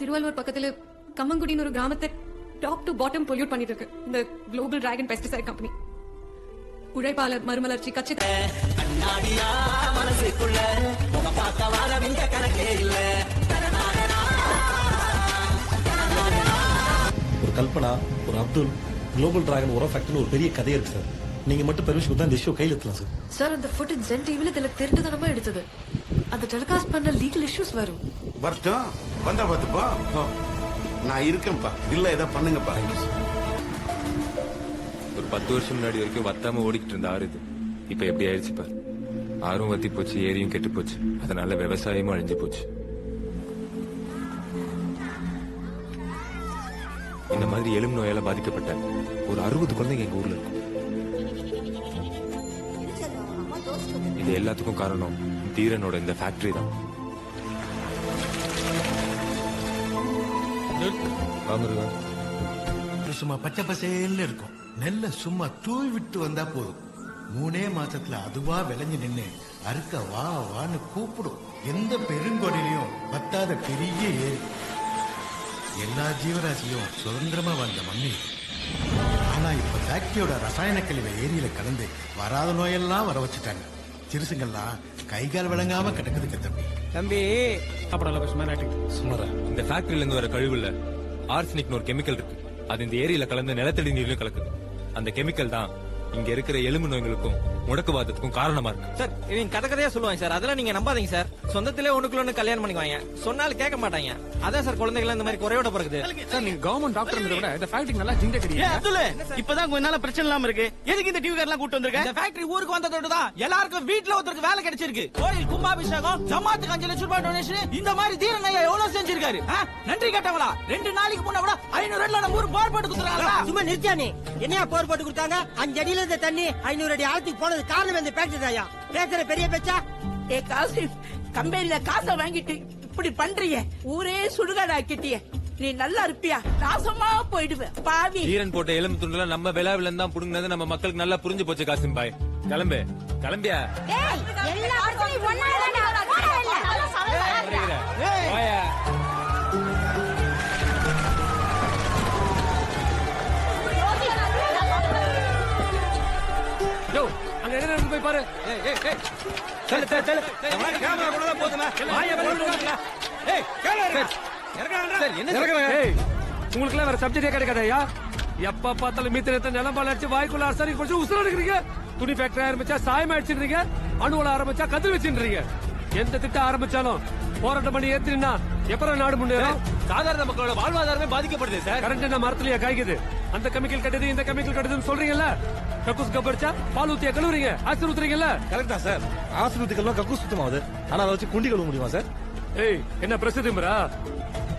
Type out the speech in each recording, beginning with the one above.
திருவள்ளூர் பக்கத்துல கம்மங்குடின்னு ஒரு கிராமத்தை டாப் டு பாட்டம் பொல்யூட் பண்ணிட்டு இருக்கு. இந்த குளோபல் டிராகன் பெஸ்டிசைட் கம்பெனி உழைப்பாளர் மறுமலர்ச்சி கட்சி மனசுக்குள்ள. பார்க்க வரவிங்க கணக்கே இல்ல. ஒரு கல்பனா ஒரு அப்துல் குளோபல் டிராகன் உரம் ஃபேக்டர்னு ஒரு பெரிய கதையே இருக்கு சார் நீங்க மட்டும் பெர்மிஷன் கொடுத்தா இந்த இஷ்யூ கையில் எடுத்துலாம் சார் சார் அந்த ஃபுட்டேஜ் ஜென் டிவில இதுல திருட்டுத்தனமா எடுத்தது. அந்த டெலிகாஸ்ட் பண்ண லீகல் இஷ்யூஸ் வரும். வரட்டும். வந்தா பார்த்துப்பா. போ. நான் இருக்கேன்ப்பா. இல்ல ஏதோ பண்ணுங்கப்பா. ஒரு பத்து வருஷம் முன்னாடி வரைக்கும் வத்தாம ஓடிக்கிட்டு இருந்த ஆறு இது. இப்ப எப்படி ஆயிடுச்சு பாரு ஆறும் வத்தி போச்சு ஏரியும் கெட்டு போச்சு. அதனால விவசாயமும் அழிஞ்சு போச்சு. இந்த மாதிரி எலும்பு நோயால பாதிக்கப்பட்ட ஒரு அறுபது குழந்தைங்க எங்க ஊர்ல இருக்கும் இது எல்லாத்துக்கும் காரணம் தீரனோட இந்த ஃபேக்டரி தான். சும்மா பச்சை பசேல்னு இருக்கும். நெல்ல சும்மா தூவி விட்டு வந்தா போதும். மூணே மாசத்துல அதுவா விளைஞ்சு நின்னு அறுக்க வா வான்னு கூப்பிடும். எந்த பெருங்கொடிலையும் பத்தாத பெரிய ஏரி. எல்லா ஜீவராசியும் சுதந்திரமா வந்த மண்ணு. ஆனா இப்ப ஃபேக்டரியோட ரசாயன கழிவை ஏரியில கலந்து வராத நோயெல்லாம் வர வச்சுட்டாங்க. சிறுசுங்கள்லாம் கை கால் விளங்காம கிடக்குதுக்கு தம்பி. தம்பி சுமாரா இந்த ஃபேக்டரியில இருந்து வர கழிவுல ஆர்சனிக்னு ஒரு கெமிக்கல் இருக்கு. அது இந்த ஏரியில கலந்து நிலத்தடி நீர்லயும் கலக்குது. அந்த கெமிக்கல் தான் இங்க இருக்கிற எலும்பு நோய்களுக்கும் முடக்குவாதத்துக்கும் காரணமா இருக்கு சார் இவங்க கதை கதையா சொல்லுவாங்க சார். அதெல்லாம் நீங்க நம்பாதீங்க சார். சொந்தத்திலே ஒண்ணுக்குள்ள ஒண்ணு கல்யாணம் பண்ணிக்குவாங்க. சொன்னாலும் கேட்க மாட்டாங்க. அதான் சார் குழந்தைகள் இந்த மாதிரி குறையோட பிறகுது. சார் நீங்க கவர்மெண்ட் டாக்டர் விட இந்த ஃபேக்டரி நல்லா ஜிங்க அப்துல் இப்பதான் கொஞ்ச நாளா பிரச்சனை இல்லாம இருக்கு. எதுக்கு இந்த டிவி கார்லாம் கூட்டு வந்திருக்க? இந்த ஃபேக்டரி ஊருக்கு வந்ததோட தான் எல்லாருக்கும் வீட்ல ஒருத்தருக்கு வேலை கிடைச்சிருக்கு. கோயில் கும்பாபிஷேகம் ஜமாத்துக்கு அஞ்சு லட்சம் ரூபாய் டொனேஷன் இந்த மாதிரி தீரனையா எவ்வளவு செஞ்சிருக்காரு? நன்றி கட்டவளா? ரெண்டு நாளைக்கு முன்ன கூட ஐநூறு ரூபாய் நம்ம ஊர் போர் போட்டு குடுத்துறாங்களா சும்மா நிறுத்தியானே என்னையா போர் போட்டு கொடுத்தாங்க? அஞ்சு அடியில இருந்த தண்ணி ஐநூறு அடி ஆழத்துக்கு போனது காரணம் இந்த ஃபேக்டரி தாயா பேசுற பெரிய பேச்சா? ஏ காசு கம்பெனில காசை வாங்கிட்டு இப்படி பண்றியே? ஊரே சுடுகாடு ஆக்கிட்டியே நீ நல்லா இருப்பியா? நாசமா போயிடுவ. பாவி. தீரன் போட்ட எலும்பு துண்டுல நம்ம விழாவில தான் புடுங்கினது. நம்ம மக்களுக்கு நல்லா புரிஞ்சு போச்சு காசிம் பாய் கிளம்பு. கிளம்பியா? போய் பாரு. ஏய், ஏய், ஏய். Cell, cell, cell. கேமரா கூட தான் போதுமே. வாயை மூடுங்க. ஏய், கேளு. சார், என்ன சார்? ஏய். உங்களுக்கு எல்லாம் வேற சப்ஜெக்டே கிடைக்காதயா எப்ப பார்த்தாலும் மீத்திரத்தை நிலம்பால அடிச்சு வாய்க்குள்ள அரசாணி போச்சு உசுர எடுக்கிறீங்க? துணி ஃபேக்டரி ஆரம்பிச்சா சாயம் அடிச்சிடுறீங்க அணுவல ஆரம்பிச்சா கதிர் வச்சுன்றீங்க? எந்த திட்டம் ஆரம்பிச்சாலும் போராட்டம் பண்ணி ஏத்தினா எப்பறம் நாடு முன்னேறும்? சாதாரண மக்களோட வாழ்வாதாரமே பாதிக்கப்படுது சார். கரண்ட் என்ன மரத்துலயா காய்க்குது? அந்த கெமிக்கல் கட்டுது இந்த கெமிக்கல் கட்டுதுன்னு சொல்றீங்கல்ல? கக்கூஸ் கப்படிச்சா பால் ஊத்தியா கழுவுறீங்க? ஆசிர் ஊத்துறீங்கல்ல? கரெக்ட் தான் சார். ஆசிரியத்துக்கெல்லாம் கக்கு சுத்தமாகுது ஆனா அதை வச்சு குண்டி கழுவ முடியுமா சார்? ஏய் என்ன பிரஸ் திமுறா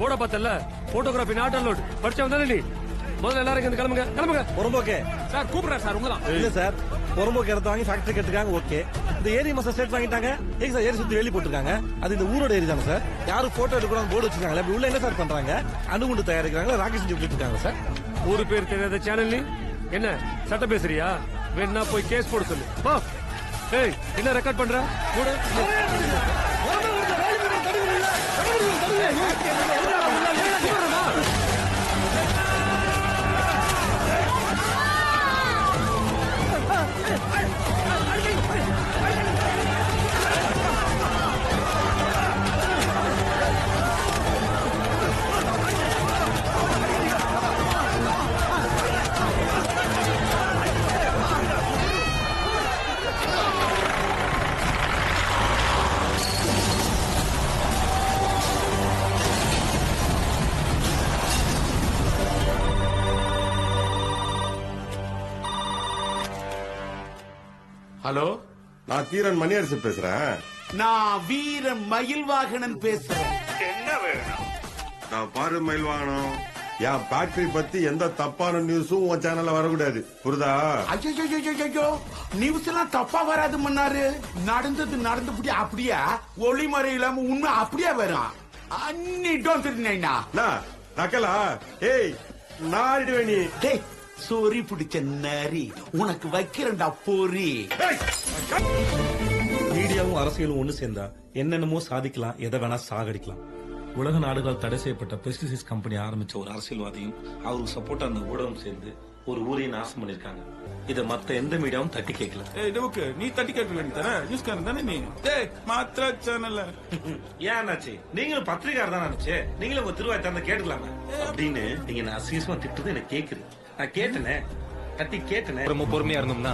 போட பார்த்தல போட்டோகிராஃபி நாட் அலோட் படிச்சவன் தானே நீ? முதல்ல எல்லாரும் இங்க கிளம்புங்க. கிளம்புங்க. புறம்போக்கே. சார் கூப்பிடுறேன் சார் உங்களதான் இல்ல சார். புறம்போக்கு இடத்த வாங்கி ஃபேக்டரி கட்டுக்காங்க ஓகே. இந்த ஏரி மாசம் ஸ்டேட் வாங்கிட்டாங்க. ஏங்க சார் ஏரி சுத்தி வெளிய போட்டுருக்காங்க? அது இந்த ஊரோட ஏரி தானே சார்? யாரும் போட்டோ எடுக்கணும் போர்டு வச்சிருக்காங்களே அப்படி உள்ள என்ன சார் பண்றாங்க? அணுகுண்டு தயாரிக்கிறாங்களா ராக்கெட் செஞ்சு விட்டுட்டு இருக்காங்க சார்? ஊரு பேர் தெரியாத சேனல் நீ? என்ன சட்ட பேசுறியா வேணா போய் கேஸ் போட சொல்லு போ ஏய் என்ன ரெக்கார்ட் பண்ற கூட ஹலோ? நான் தீரன் மணியரசு பேசுறேன். நான் வீர மயில் வாகனன் பேசுறேன் நான் பாரு மயில் வாங்கணும் என் ஃபேக்டரி பத்தி எந்த தப்பான நியூஸும் உன் சேனல்ல வரக்கூடாது. புரியுதா ஐயோ நியூஸ் எல்லாம் தப்பா வராது மன்னாரு. நடந்தது நடந்தபடி அப்படியே? ஒளிமறை இல்லாம உண்மை அப்படியே வரும் டோன்ட் நைனா நான் நக்கலா? ஏய் நாடிடுவே நீ. டேய் சொறி பிடிச்ச நரி. உனக்கு வைக்கிறேன்டா பொறி. மீடியாவும் அரசியலும் ஒண்ணு சேர்ந்தா என்னென்னமோ சாதிக்கலாம் எதை வேணா சாகடிக்கலாம். உலக நாடுகள் தடை செய்யப்பட்ட பெஸ்டிசைட்ஸ் கம்பெனி ஆரம்பிச்ச ஒரு அரசியல்வாதியும் அவருக்கு சப்போர்ட்டா அந்த ஊடகம் சேர்ந்து ஒரு ஊரையும் நாசம் பண்ணிருக்காங்க இத மத்த எந்த மீடியாவும் தட்டி கேட்கல. ஏய் டவுக்கு நீ தட்டி கேட்க வேண்டியதானே நியூஸ்காரன் தானே நீ? டேய் மாத்திர சேனல்ல. ஏன் அண்ணாச்சி? நீங்களும் பத்திரிகார் தான் நினைச்சு நீங்களும் உங்க திருவாய் திறந்த கேட்டுக்கலாமே. அப்படின்னு நீங்க நான் அசிங்கமா திட்டுறது எனக்கு கேக்குது. நான் கேட்டனே. தட்டி கேட்டனே. ரொம்ப பொறுமையா இருந்தோம்னா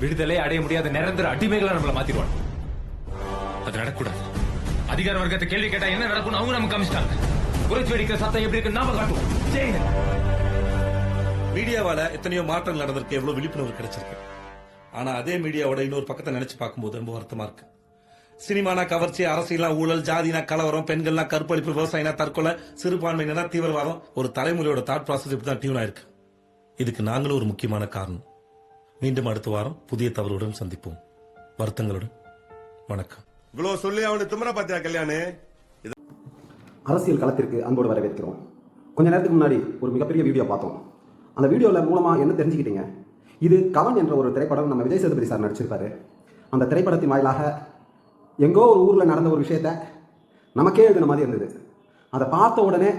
விடுதலை அடைய முடியாத நிரந்தர அடிமைகளா நம்மள மாத்திடுவாங்க. அது நடக்கூடாது. அதிகார வர்க்கத்தை கேள்வி கேட்டா என்ன நடக்கும்னு அவங்க நமக்கு காமிச்சிட்டாங்க. புரட்சி வெடிக்கிற சத்தம் எப்படி இருக்கு நாம காட்டுவோம். மீடியாவால எத்தனையோ மாற்றங்கள் நடந்திருக்கு எவ்வளவு விழிப்புணர்வு கிடைச்சிருக்கு. ஆனா அதே மீடியாவோட இன்னொரு பக்கத்தை நினைச்சு பார்க்கும்போது ரொம்ப வருத்தமா இருக்கு. சினிமானா கவர்ச்சி அரசியலா ஊழல் ஜாதினா கலவரம் பெண்கள்னா கற்பழிப்பு விவசாயினா தற்கொலை சிறுபான்மையினா தீவிரவாதம். ஒரு தலைமுறையோட தாட் ப்ராசஸ் இப்படிதான் டியூன் ஆயிருக்கு. இதுக்கு நாங்களும் ஒரு முக்கியமான காரணம். மீண்டும் அடுத்த வாரம் புதிய தவறுடன் சந்திப்போம். வருத்தங்களுடன். வணக்கம். இவ்வளவு சொல்லி அவனு திமிர பாத்தியா கல்யாணி? அரசியல் களத்திற்கு அன்போடு வரவேற்கிறோம். கொஞ்ச நேரத்துக்கு முன்னாடி ஒரு மிகப்பெரிய வீடியோ பார்த்தோம். அந்த வீடியோவில் மூலமாக என்ன தெரிஞ்சுக்கிட்டீங்க? இது கவன் என்ற ஒரு திரைப்படம் நம்ம விஜய் சேதுபதி சார் நடிச்சிருப்பாரு. அந்த திரைப்படத்தின் வாயிலாக எங்கோ ஒரு ஊரில் நடந்த ஒரு விஷயத்த நமக்கே எழுதின மாதிரி இருந்தது. அதை பார்த்த உடனே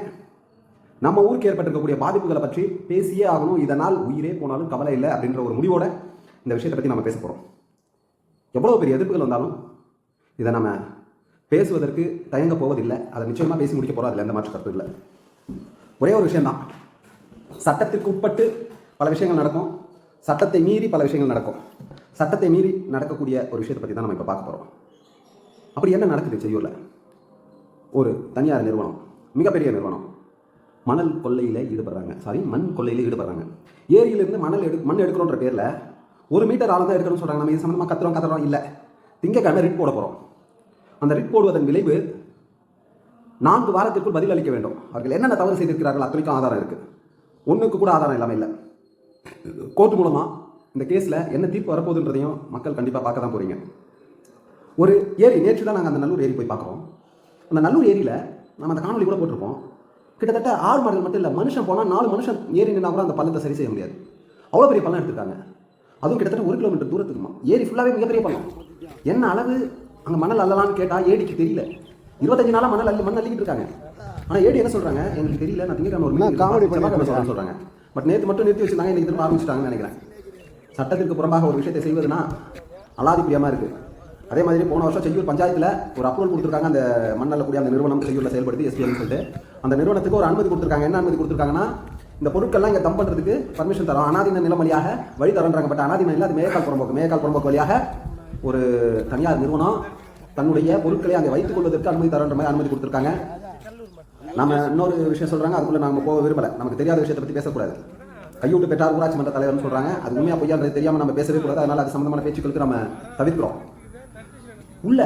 நம்ம ஊருக்கு ஏற்பட்டிருக்கக்கூடிய பாதிப்புகளை பற்றி பேசியே ஆகணும். இதனால் உயிரே போனாலும் கவலை இல்லை அப்படின்ற ஒரு முடிவோட இந்த விஷயத்தை பற்றி நம்ம பேச போகிறோம் எவ்வளோ பெரிய எதிர்ப்புகள் வந்தாலும் இதை நம்ம பேசுவதற்கு தயங்க போவதில்லை. அதை நிச்சயமாக பேசி முடிக்க போகிறோம் அதில் எந்த மாற்று கருத்து இல்லை. ஒரே ஒரு விஷயந்தான் சட்டத்திற்கு உட்பட்டு பல விஷயங்கள் நடக்கும். சட்டத்தை மீறி பல விஷயங்கள் நடக்கும். சட்டத்தை மீறி நடக்கக்கூடிய ஒரு விஷயத்தை பற்றி தான் நம்ம இப்போ பார்க்க போகிறோம் அப்படி என்ன நடக்குது செய்யூரில் ஒரு தனியார் நிறுவனம் மிகப்பெரிய நிறுவனம். மணல் கொள்ளையில் ஈடுபடுறாங்க. சாரி மண் கொள்ளையில் ஈடுபடுறாங்க. ஏரியிலிருந்து மணல் எடு மண் எடுக்கிறோன்ற பேரில் ஒரு மீட்டர் ஆழம் தான் எடுக்கணும்னு சொல்கிறாங்க நம்ம இது சம்மந்தமாக கத்துறோம் கத்துறோம் இல்லை. திங்கக்கிழமை ரிட் போட போகிறோம் அந்த ரிட் போடுவதன் விளைவு நான்கு வாரத்திற்குள் பதில் அளிக்க வேண்டும். அவர்கள் என்னென்ன தவறு செய்திருக்கிறார்கள் அத்தனைக்கும் ஆதாரம் இருக்குது ஒன்றுக்கு கூட ஆதாரம் இல்லாமல் இல்லை. கோர்ட் மூலமாக இந்த கேஸில் என்ன தீர்ப்பு வரப்போகுதுன்றதையும் மக்கள் கண்டிப்பாக பார்க்க தான் போகிறீங்க ஒரு ஏரி நேற்று தான் நாங்கள் அந்த நல்லூர் ஏரி போய் பார்க்குறோம். அந்த நல்லூர் ஏரியில் நம்ம அந்த காணொலி கூட போட்டிருப்போம். கிட்டத்தட்ட ஆறு மாடல் மட்டும் இல்லை மனுஷன் போனால் நாலு மனுஷன் ஏறி நின்னா கூட அந்த பள்ளத்தை சரி செய்ய முடியாது. அவ்வளோ பெரிய பள்ளம் எடுத்திருக்காங்க. அதுவும் கிட்டத்தட்ட ஒரு கிலோமீட்டர் தூரத்துக்குமா ஏரி ஃபுல்லாகவே மிகப்பெரிய பள்ளம். என்ன அளவு அங்கே மணல் அள்ளலான்னு கேட்டால் ஏடிக்கு தெரியல. இருபத்தஞ்சு நாளாக மணல் அள்ளி மண் அள்ளிக்கிட்டு இருக்காங்க. ஆனால் ஏடி என்ன சொல்கிறாங்க எங்களுக்கு தெரியல நான் திங்கக்கிழமை ஒரு காமெடி பண்ணி சொல்கிறாங்க பட் நேற்று மட்டும் நிறுத்தி வச்சிருந்தாங்க இன்னைக்கு திரும்ப ஆரம்பிச்சிட்டாங்கன்னு நினைக்கிறேன். சட்டத்திற்கு புறம்பாக ஒரு விஷயத்தை செய்வதுனா அலாதிப்பிரியமாக இருக்குது அதே மாதிரி போன வருஷம் செய்யூர் பஞ்சாயத்தில் ஒரு அப்ரூவல் கொடுத்துருக்காங்க. அந்த மண்ணல்லக்கூடிய அந்த நிறுவனம் செய்யூரில் செயல்படுத்தி எஸ்பிஎல்னு சொல்லிட்டு. அந்த நிறுவனத்துக்கு ஒரு அனுமதி கொடுத்துருக்காங்க. என்ன அனுமதி கொடுத்துருக்காங்கன்னா இந்த பொருட்கள்லாம் இங்கே தம் பண்ணுறதுக்கு பர்மிஷன் தரோம். அனாதீன நிலம் வழியாக வழி தரன்றாங்க. பட் அனாதீன இல்லை அது மேயக்கால் புறம்போக்கு. மேயக்கால் புறம்போக்கு வழியாக ஒரு தனியார் நிறுவனம் தன்னுடைய பொருட்களை அங்கே வைத்துக் கொள்வதற்கு அனுமதி தரன்ற மாதிரி அனுமதி கொடுத்துருக்காங்க. நம்ம இன்னொரு விஷயம் சொல்கிறாங்க அதுக்குள்ள நம்ம போக விரும்பலை. நமக்கு தெரியாத விஷயத்தை பற்றி பேசக்கூடாது. கையூட்டு பெற்றார் ஊராட்சி மன்ற தலைவர்னு சொல்கிறாங்க அது உண்மையாக பொய்யான்றது தெரியாமல் நம்ம பேசவே கூடாது. அதனால் அது சம்மந்தமான பேச்சுக்களுக்கு நம்ம தவிர்க்கிறோம். உள்ள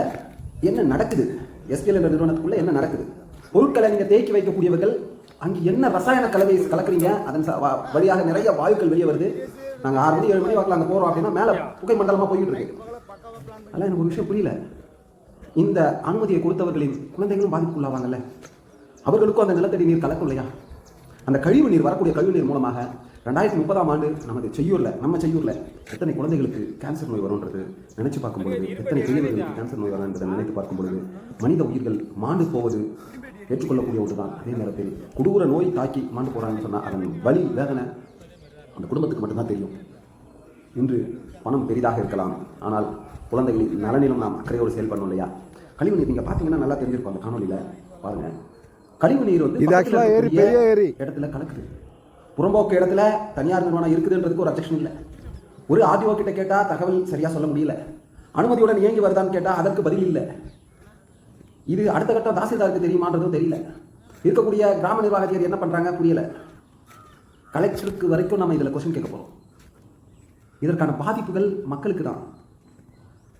என்ன நடக்குது? எஸ்பிஎல் என்ற நிறுவனத்துக்குள்ள என்ன நடக்குது? பொருட்களை நீங்கள் தேக்கி வைக்கக்கூடியவர்கள் அங்கே என்ன ரசாயன கலவை கலக்குறீங்க? அதன் ச- வழியாக நிறைய வாயுக்கள் வெளியே வருது. நாங்கள் ஆறு மணி ஏழு மணி வாக்கில் அங்கே போகிறோம் அப்படின்னா மேலே புகை மண்டலமாக போயிட்டு இருக்கு. அதெல்லாம் எனக்கு ஒரு விஷயம் புரியல. இந்த அனுமதியை கொடுத்தவர்களின் குழந்தைகளும் பாதிப்புக்குள்ளாவாங்கல்ல? அவர்களுக்கும் அந்த நிலத்தடி நீர் கலக்கும் இல்லையா அந்த கழிவு நீர் வரக்கூடிய கழிவு நீர் மூலமாக ரெண்டாயிரத்தி முப்பதாம் ஆண்டு நமது செய்யூர்ல நம்ம செய்யூர்ல எத்தனை குழந்தைகளுக்கு கேன்சர் நோய் வரும்ன்றது நினைச்சு பார்க்கும் பொழுது எத்தனை பெரியவர்களுக்கு கேன்சர் நோய் வரும் என்பதை நினைத்து பார்க்கும் பொழுது மனித உயிர்கள் மாண்டு போவது ஏற்றுக்கொள்ளக்கூடிய ஒன்றுதான். அதே நேரத்தில் கொடூர நோய் தாக்கி மாண்டு போறாங்கன்னு சொன்னா அதன் வலி வேதனை அந்த குடும்பத்துக்கு மட்டும்தான் தெரியும். இன்று பணம் பெரிதாக இருக்கலாம். ஆனால் குழந்தைகளின் நலனிலும் நாம் அக்கறையோடு செயல்படணும் இல்லையா? கழிவு நீர் நீங்க பாத்தீங்கன்னா நல்லா தெரிஞ்சிருக்கும் அந்த காணொலியில பாருங்க. கழிவு நீர் வந்து. இடத்துல கலக்குது. புறம்போக்கு இடத்துல தனியார் நிறுவனம் இருக்குதுன்றதுக்கு ஒரு அப்ஜெக்ஷன் இல்லை. ஒரு ஆர்டிஓ கிட்ட கேட்டால் தகவல் சரியாக சொல்ல முடியல. அனுமதியுடன் இயங்கி வருதான்னு கேட்டால் அதற்கு பதில் இல்லை. இது அடுத்த கட்டம் தாசில்தாருக்கு தெரியுமான்றதும் தெரியல. இருக்கக்கூடிய கிராம நிர்வாக என்ன பண்ணுறாங்க புரியல. கலெக்டருக்கு வரைக்கும் நம்ம இதில் கொஸ்டின் கேட்க போகிறோம் இதற்கான பாதிப்புகள் மக்களுக்கு தான்.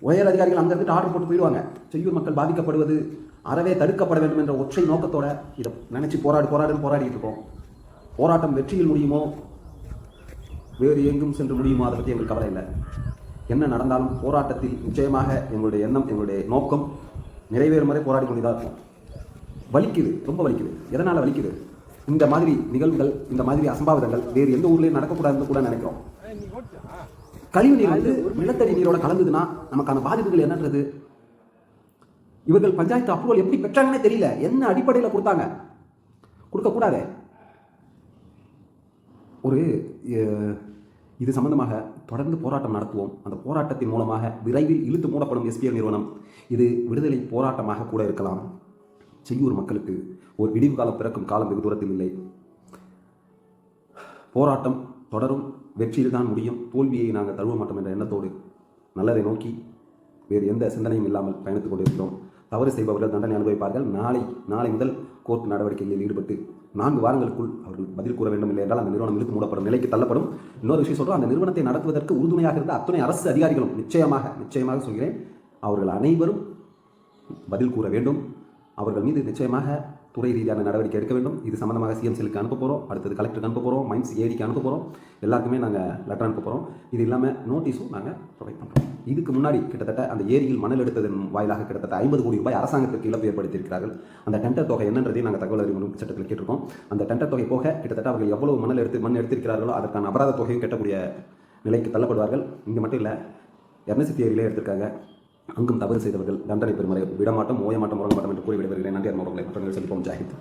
உயர் அதிகாரிகள் அங்க இருந்துட்டு ஆர்டர் போட்டு போயிடுவாங்க. செய்யூர் மக்கள் பாதிக்கப்படுவது அறவே தடுக்கப்பட வேண்டும் என்ற ஒற்றை நோக்கத்தோட இதை நினச்சி போராடு போராடுன்னு போராடிட்டு இருக்கோம். போராட்டம் வெற்றியில் முடியுமோ? வேறு எங்கும் சென்று முடியுமோ? அதை பற்றி எங்களுக்கு கவலை இல்லை. என்ன நடந்தாலும் போராட்டத்தில் நிச்சயமாக எங்களுடைய எண்ணம் எங்களுடைய நோக்கம் நிறைவேறும் வரை போராடி கொண்டுதான் இருக்கும் வலிக்குது ரொம்ப வலிக்குது. எதனால் வலிக்குது? இந்த மாதிரி நிகழ்வுகள் இந்த மாதிரி அசம்பாவிதங்கள் வேறு எந்த ஊர்லேயும் நடக்கக்கூடாதுன்னு கூட நினைக்கிறோம். கழிவு நீர் வந்து நிலத்தடி நீரோட கலந்ததுன்னா நமக்கான பாதிப்புகள் என்னன்றது? இவர்கள் பஞ்சாயத்து அப்ரூவல் எப்படி பெற்றாங்கன்னே தெரியல. என்ன அடிப்படையில் கொடுத்தாங்க? கொடுக்கக்கூடாதே. ஒரு இது சம்பந்தமாக தொடர்ந்து போராட்டம் நடத்துவோம். அந்த போராட்டத்தின் மூலமாக விரைவில் இழுத்து மூடப்படும் எஸ்பிஎல் நிறுவனம் இது விடுதலை போராட்டமாக கூட இருக்கலாம். செய்யூர் மக்களுக்கு ஒரு விடிவு காலம் பிறக்கும் காலம் வெகு தூரத்தில் இல்லை. போராட்டம் தொடரும் வெற்றியில் தான் முடியும். தோல்வியை நாங்கள் தழுவ மாட்டோம் என்ற எண்ணத்தோடு நல்லதை நோக்கி வேறு எந்த சிந்தனையும் இல்லாமல் பயணித்துக் கொண்டிருக்கிறோம். தவறு செய்பவர்கள் தண்டனை அனுபவிப்பார்கள். நாளை நாளை முதல் கோர்ட் நடவடிக்கைகளில் ஈடுபட்டு நான்கு வாரங்களுக்குள் அவர்கள் பதில் கூற வேண்டும் இல்லை என்றால் அந்த நிறுவனம் இழுத்து மூடப்படும் நிலைக்கு தள்ளப்படும். இன்னொரு விஷயம் சொல்கிறோம் அந்த நிறுவனத்தை நடத்துவதற்கு உறுதுணையாக இருந்த அத்தனை அரசு அதிகாரிகளும் நிச்சயமாக நிச்சயமாக சொல்கிறேன் அவர்கள் அனைவரும் பதில் கூற வேண்டும். அவர்கள் மீது நிச்சயமாக துறை ரீதியான நடவடிக்கை எடுக்க வேண்டும். இது சம்மந்தமாக சிஎம் செல்லுக்கு அனுப்ப போகிறோம் அடுத்தது கலெக்டருக்கு அனுப்ப போகிறோம் மைன்ஸ் ஏடிக்கு அனுப்ப போகிறோம் எல்லாருக்குமே நாங்கள் லெட்டர் அனுப்ப போகிறோம் இது இல்லாமல் நோட்டீஸும் நாங்கள் ப்ரொவைட் பண்ணுறோம் இதுக்கு முன்னாடி கிட்டத்தட்ட அந்த ஏரியில் மணல் எடுத்ததன் வாயிலாக கிட்டத்தட்ட ஐம்பது கோடி ரூபாய் அரசாங்கத்திற்கு இழப்பு ஏற்படுத்தியிருக்கிறார்கள். அந்த டெண்டர் தொகை என்னன்றதையும் நாங்கள் தகவல் அறிவு சட்டத்தில் கேட்டிருக்கோம். அந்த டெண்டர் தொகை போக கிட்டத்தட்ட அவர்கள் எவ்வளவு மணல் எடுத்து மண் எடுத்திருக்கிறார்களோ அதற்கான அபராத தொகையும் கட்டக்கூடிய நிலைக்கு தள்ளப்படுவார்கள். இங்கே மட்டும் இல்லை எர்னசித்தி ஏரியிலே எடுத்திருக்காங்க. அங்கும் தவறு செய்தவர்கள் தண்டனை பெறும் விடமாட்டம் ஓயமாட்டம் உறங்க மாட்டோம் என்று கூறி விடைபெறுகிறேன். நன்றி அருமை மற்றவர்கள் செல்வோம் ஜாகித்